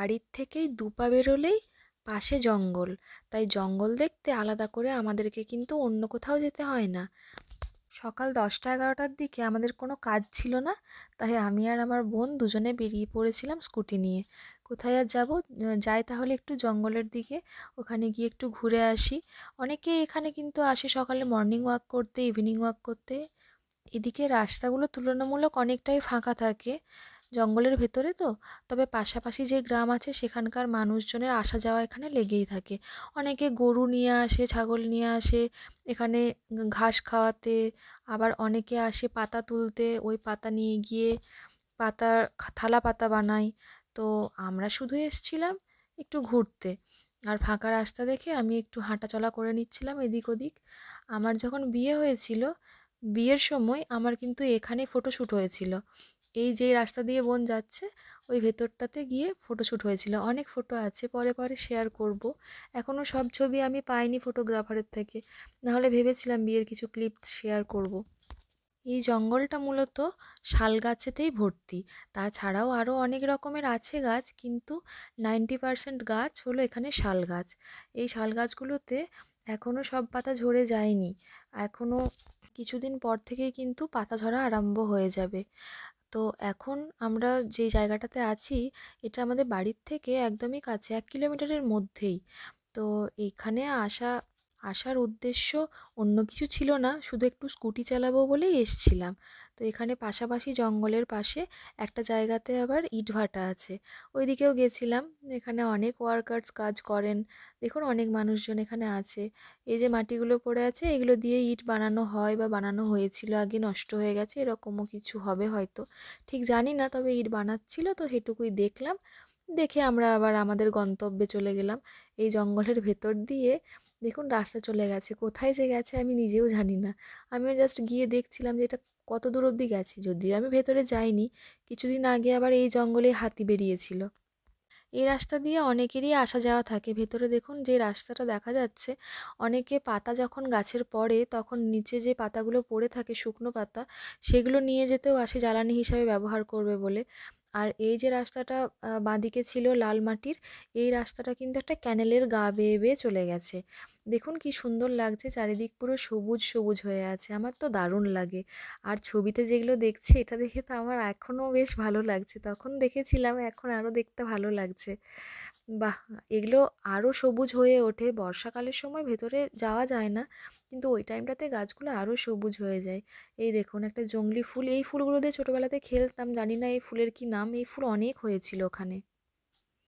বাড়ির থেকেই দু পা বেরোলেই পাশে জঙ্গল। তাই জঙ্গল দেখতে আলাদা করে আমাদেরকে কিন্তু অন্য কোথাও যেতে হয় না। সকাল দশটা এগারোটার দিকে আমাদের কোনো কাজ ছিল না, তাই আমি আর আমার বোন দুজনে বেরিয়ে পড়েছিলাম স্কুটি নিয়ে। কোথায় আর যাব? যাই তাহলে একটু জঙ্গলের দিকে, ওখানে গিয়ে একটু ঘুরে আসি। অনেকে এখানে কিন্তু আসে সকালে মর্নিং ওয়াক করতে ইভিনিং ওয়াক করতে। এদিকে রাস্তাগুলো তুলনামূলক অনেকটাই ফাঁকা থাকে। জঙ্গলের ভেতরে তো। তবে পাশাপাশি যে গ্রাম আছে, সেখানকার মানুষজনের আসা যাওয়া এখানে লেগেই থাকে। অনেকে গরু নিয়ে আসে, ছাগল নিয়ে আসে, এখানে ঘাস খাওয়াতে। আবার অনেকে আসে পাতা তুলতে, ওই পাতা নিয়ে গিয়ে পাতার থালা পাতা বানায়। তো আমরা শুধু এসছিলাম একটু ঘুরতে। আর ফাঁকা রাস্তা দেখে আমি একটু হাঁটাচলা করে নিচ্ছিলাম এদিক ওদিক। আমার যখন বিয়ে হয়েছিল, বিয়ের সময় আমার কিন্তু এখানে ফটোশ্যুট হয়েছিল। এই যেই রাস্তা দিয়ে বোন যাচ্ছে, ওই ভেতরটাতে গিয়ে ফটোশ্যুট হয়েছিল। অনেক ফটো আছে, পরে পরে শেয়ার করব। এখনও সব ছবি আমি পাইনি ফটোগ্রাফারের থেকে। নাহলে ভেবেছিলাম বিয়ের কিছু ক্লিপ শেয়ার করব। এই জঙ্গলটা মূলত শাল গাছেতেই ভর্তি। তাছাড়াও আরও অনেক রকমের আছে গাছ, কিন্তু নাইনটি পারসেন্ট গাছ হলো এখানে শাল গাছ। এই শাল গাছগুলোতে এখনও সব পাতা ঝরে যায়নি। এখনও কিছুদিন পর থেকেই কিন্তু পাতা ঝরা আরম্ভ হয়ে যাবে। তো এখন আমরা যে জায়গাটাতে আছি, এটা আমাদের বাড়ির থেকে একদমই কাছে, এক কিলোমিটারের মধ্যেই। তো এইখানে আসা আসার উদ্দেশ্য অন্য কিছু ছিল না, শুধু একটু স্কুটি চালাবো বলেই এসছিলাম। তো এখানে পাশাপাশি জঙ্গলের পাশে একটা জায়গাতে আবার ইটভাটা আছে। ওই দিকেও গেছিলাম, এখানে অনেক ওয়ার্কার্স কাজ করেন। দেখুন অনেক মানুষজন এখানে আছে। এই যে মাটিগুলো পড়ে আছে, এগুলো দিয়ে ইট বানানো হয় বা বানানো হয়েছিল, আগে নষ্ট হয়ে গেছে, এরকমও কিছু হবে হয়তো। ঠিক জানি না তবে ইট বানাচ্ছিল, তো সেটুকুই দেখলাম। দেখে আমরা আবার আমাদের গন্তব্যে চলে গেলাম। এই জঙ্গলের ভেতর দিয়ে দেখুন রাস্তা চলে গেছে। কোথায় যে গেছে আমি নিজেও জানি না। আমিও জাস্ট গিয়ে দেখছিলাম যে এটা কত দূর অবধি গেছে। যদিও আমি ভেতরে যাইনি, কিছুদিন আগে আবার এই জঙ্গলে হাতি বেরিয়েছিল। এই রাস্তা দিয়ে অনেকেরই আসা যাওয়া থাকে। ভেতরে দেখুন যে রাস্তাটা দেখা যাচ্ছে, অনেকে পাতা যখন গাছের পড়ে তখন নিচে যে পাতাগুলো পড়ে থাকে শুকনো পাতা, সেগুলো নিয়ে যেতেও আসে, জ্বালানি হিসাবে ব্যবহার করবে বলে। আর এই যে রাস্তাটা বাঁদিকে ছিল লাল মাটির, এই রাস্তাটা কিন্তু একটা ক্যানেলের গা বেয়ে বেয়ে চলে গেছে। দেখুন কি সুন্দর লাগছে, চারিদিক পুরো সবুজ সবুজ হয়ে আছে। আমার তো দারুণ লাগে। আর ছবিতে যেগুলো দেখছি, এটা দেখে তো আমার এখনও বেশ ভালো লাগছে। তখন দেখেছিলাম, এখন আরও দেখতে ভালো লাগছে। বাহ! এগুলো আরও সবুজ হয়ে ওঠে। বর্ষাকালের সময় ভেতরে যাওয়া যায় না, কিন্তু ওই টাইমটাতে গাছগুলো আরও সবুজ হয়ে যায়। এই দেখুন একটা জংলি ফুল। এই ফুলগুলো দিয়ে ছোটোবেলাতে খেলতাম, জানি না এই ফুলের কি নাম। এই ফুল অনেক হয়েছিল ওখানে।